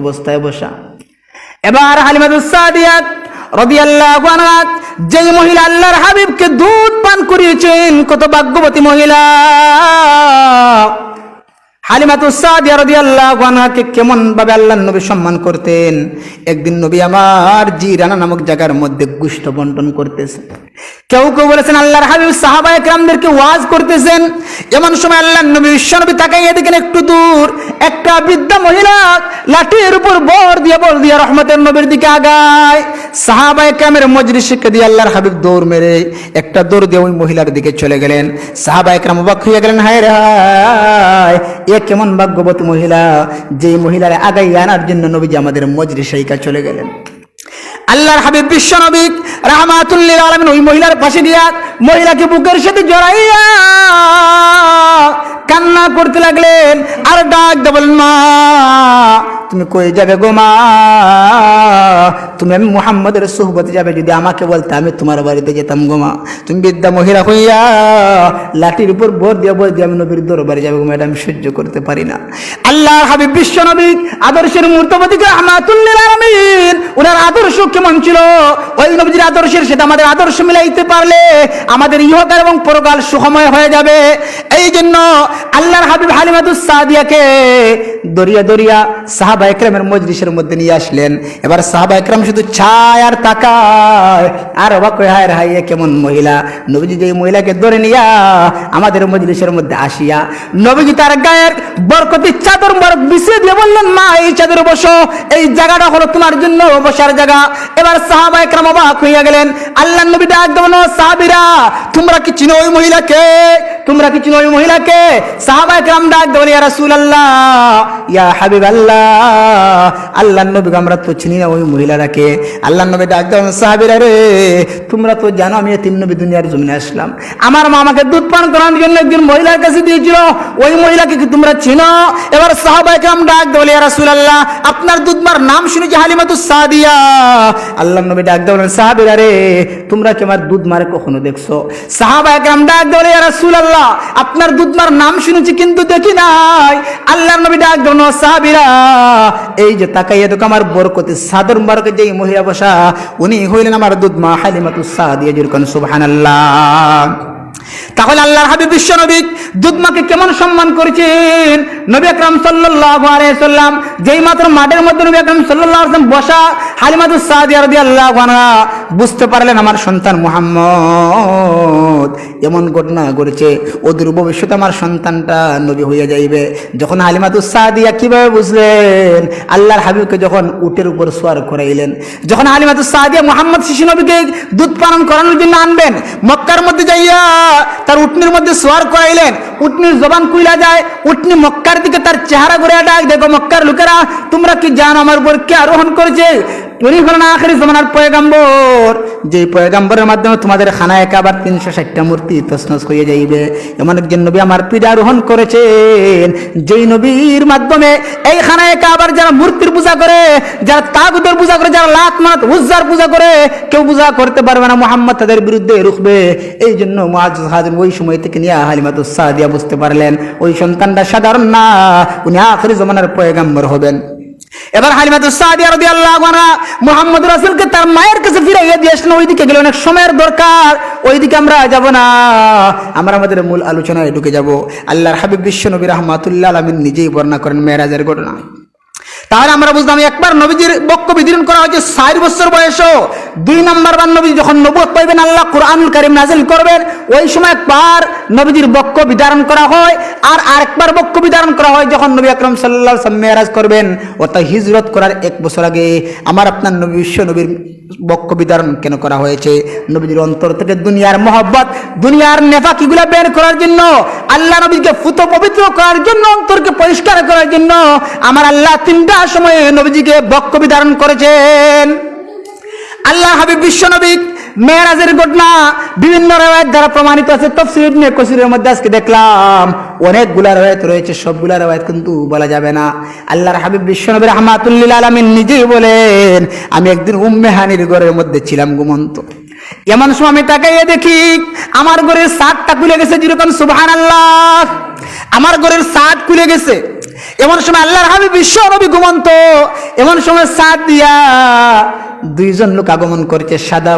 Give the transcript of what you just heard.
অবস্থায় বসা। এবার হালিমাতুস সাদিয়াত রাদিয়াল্লাহু মহিলা আল্লাহর হাবিবকে দুধ পান করিয়েছেন, কত ভাগ্যবতী মহিলা। হালিমাতুস সাদিয়া রাদিয়াল্লাহু আনহাকে কেমন ভাবে নবী সম্মান করতেন? একদিন নবী আমার জিরানা নামক জায়গার মধ্যে গুষ্ঠ বন্টন করতেছে। কেউ কেউ বলেছেন, আল্লাহর হাবিব সাহাবা একরামদেরকে ওয়াজ করতেছেন। এমন সময় আল্লাহর নবী বিশ্বনবী দেখেন, একটু দূর একটা বৃদ্ধা লাঠির উপর বর দিয়ে বর দিয়ে রহমতের নবীর দিকে আগায়। সাহাবা একরামের মজলিসকে দিয়ে আল্লাহর হাবিব দৌড় মেরে একটা দৌড় দিয়ে ওই মহিলার দিকে চলে গেলেন। সাহাবা একরাম অবাক হয়ে গেলেন, হায় রে হায়, এ কেমন ভাগ্যবতী মহিলা যে মহিলার আগাই আনার জন্য নবীজি আমাদের মজরি মজলিসাইকা চলে গেলেন। আল্লাহর হাবিব বিশ্ব নবী, রাহমাতুল্লিল আলামিন, ওই মহিলার পাশে দিয়া মহিলাকে বুকের সাথে জড়াইয়া কান্না করতে লাগলেন, আর ডাক দে বলেন মা, তুমি কই যাবে গো মা? তুমি আমি মুহাম্মদের সুহবতে যাবে, যদি আমাকে বলতে আমি তোমার বাড়িতে যেতাম গো মা। তুমি বিদ্যা মহিলা হইয়া লাঠির উপর ভোর দিয়ে বল দিয়ে আমি নবীর দরবারে যাবে গো ম্যাডাম সহ্য করতে পারি না। আল্লাহ হাবিব বিশ্ব নবী আদর্শের মূর্তপতি রহমাতুল্লিল আলামিন ওনার আদর্শ কেমন ছিল? ওই নবীজির আদর্শের সেটা আমাদের আদর্শ মিলাইতে পারলে আমাদের ইহকাল এবং পরকাল সুখময় হয়ে যাবে। এই জন্য আল্লাহর হাবিব হালিমাতুস সাদিয়াকে দরিয়া দরিয়া সাহাবা একরামের মজলিসের মধ্যে নিয়ে আসলেন। এবার সাহাবা একরাম শুধু ছায় আর তাকায়। আর অবাক হয়ে, হায় কেমন মহিলা? নবীজি যে মহিলাকে ধরে নিয়া আমাদের মজলিসের মধ্যে আসিয়া নবীজি তার গায়ের বরকতি চাদর বরক বিছিয়ে দিয়ে বললেন, মা, এই চাদর বসো। এই জায়গাটা হলো তোমার জন্য বসার আমরা তো চিনি না ওই মহিলাটাকে আল্লাহ নবী ডাক দেবেন সাহাবিরা রে, তোমরা তো জানো আমি তিন নবী দুনিয়ার জমিনে আসলাম। আমার মা আমাকে দুধ পান জন্য একজন মহিলার কাছে দিয়েছিল। ওই মহিলাকে কি তোমরা চিনো? এবার সাহাবা ডাক দেবেন ইয়া আপনার দুধমার নাম শুনেছি হালিমাতুস সাদিয়া। আল্লাহ নবী ডাক দেবেন সাহাবিরা রে, তোমরা কি আমার দুধ মারে কখনো দেখছ? সাহাবা একরাম ডাক দেবেন ইয়া রাসূলুল্লাহ, আপনার দুধমার নাম শুনেছি কিন্তু দেখি নাই। আল্লাহর নবী ডাক দেবেন সাহাবিরা, এই যে তাকাইয়া দেখো আমার বরকতে সাদর মুবারকে যে মহিলা বসা, উনি হইলেন আমার দুধ দুধমা হালিমাতুস সাদিয়া যেরকম সুবহানাল্লাহ। তাহলে আল্লাহর হাবিব বিশ্ব নবী দুধমাকে কেমন সম্মান করেছেন? নবী আকরাম সাল্লাল্লাহু আলাইহি সাল্লাম যেই মাত্র মাঠের মধ্যে নবী আকরাম সাল্লাল্লাহু আলাইহি সাল্লাম বসা হালিমাতুস সাদিয়া রাদিয়াল্লাহু আনহা বুঝতে পারলেন আমার সন্তান মুহাম্মদ। এমন ঘটনা ঘটেছে ওদের ভবিষ্যতে আমার সন্তানটা নবী হইয়া যাইবে। যখন হালিমাতুস সাদিয়া কীভাবে বুঝলেন? আল্লাহর হাবিবকে যখন উটের উপর সোয়ার করাইলেন, যখন হালিমাতুস সাদিয়া মুহাম্মদ শিশু নবীকে দুধ পালন করানোর জন্য আনবেন, মক্কার মধ্যে যাইয়া তার উটনির মধ্যে সোয়ার করাইলেন, উটনির জবান কুইলা যায়, উটনি মক্কার দিকে তার চেহারা করে ডাক দেখো মক্কার লোকেরা, তোমরা কি জানো আমার উপর কে আরোহণ করেছে? উনি হলেন আখেরি জমানার পয়গাম্বর? যে পয়গাম্বরের মাধ্যমে তোমাদের খানায় আবার তিনশো ষাটটা মূর্তি তসনস হয়ে যাইবে। এমন একজন নবী আমার পীড়া আরোহণ করেছেন। যেই নবীর মাধ্যমে এই খানায় আবার যারা মূর্তির পূজা করে, যারা তাগুদের পূজা করে, যারা লাত মাত উজ্জার পূজা করে, কেউ পূজা করতে পারবে না। মোহাম্মদ তাদের বিরুদ্ধে রুখবে। এই জন্য মুআজ হাজির ওই সময় থেকে নিয়ে হালিমাতুস সাদিয়া বুঝতে পারলেন। ওই সন্তানটা সাধারণ না, উনি আখেরি জমানার পয়গাম্বর হবেন। এবার হালিমাতু সাদিয়া রাদিয়াল্লাহু আনহা মুহাম্মদ রাসূলকে তার মায়ের কাছে ফিরাইয়া দিয়ে আসলেন। ওইদিকে গেলে অনেক সময়ের দরকার। ওইদিকে আমরা যাব না। আমরা আমাদের মূল আলোচনায় ঢুকে যাব। আল্লাহর হাবিব বিশ্ব নবী রাহমাতুল্লাহ আলামিন নিজেই বর্ণনা করেন মেরাজের ঘটনা তাহলে আমরা বুঝলাম একবার নবীজির বক্য বিদীর্ণ করা হয়েছে ষাট বছর বয়সও। দুই নম্বর বার নবী যখন নবুত পাইবেন, আল্লাহ কোরআনুল কারিম নাজিল করবেন, ওই সময় একবার নবীজির বক্য বিধারণ করা হয় আর আরেকবার বক্য বিধারণ করা হয় যখন নবী আকরম সাল্লাহ মেয়ারাজ করবেন অর্থাৎ হিজরত করার এক বছর আগে। আমার আপনার নবী, বিশ্ব নবীর বক্ষ বিতরণ কেন করা হয়েছে? নবীজির অন্তর থেকে দুনিয়ার মহব্বত, দুনিয়ার নেফাকিগুলা বের করার জন্য, আল্লাহ নবীকে ফুত পবিত্র করার জন্য, অন্তরকে পরিষ্কার করার জন্য আমার আল্লাহ তিনটা সময়ে নবীজিকে বক্ষ বিধারণ করেছেন। আল্লাহ হাবিব বিশ্ব নবী মেয়েরাজের ঘটনা বিভিন্ন রেওয়ায়ত দ্বারা প্রমাণিত আছে। তফসির ইবনে কসিরের মধ্যে আজকে দেখলাম। অনেকগুলা রেওয়ায়ত রয়েছে, সবগুলা রেওয়ায়ত কিন্তু বলা যাবে না। আল্লাহর হাবিব বিশ্ব নবী রহমাতুল্লিল আলামিন নিজেই বলেন, আমি একদিন উম্মে হানির ঘরের মধ্যে ছিলাম ঘুমন্ত। এমন সময় আমি তাকাইয়ে দেখি, আমার ঘরের সাতটা খুলে গেছে যেরকম সুবহান আল্লাহ আমার ঘরের সাত খুলে গেছে। এমন সময় আল্লাহর হাবিব বিশ্ব নবী ঘুমন্ত। এমন সময় সাত দিয়া দুইজন লোক আগমন করেছে, সাদা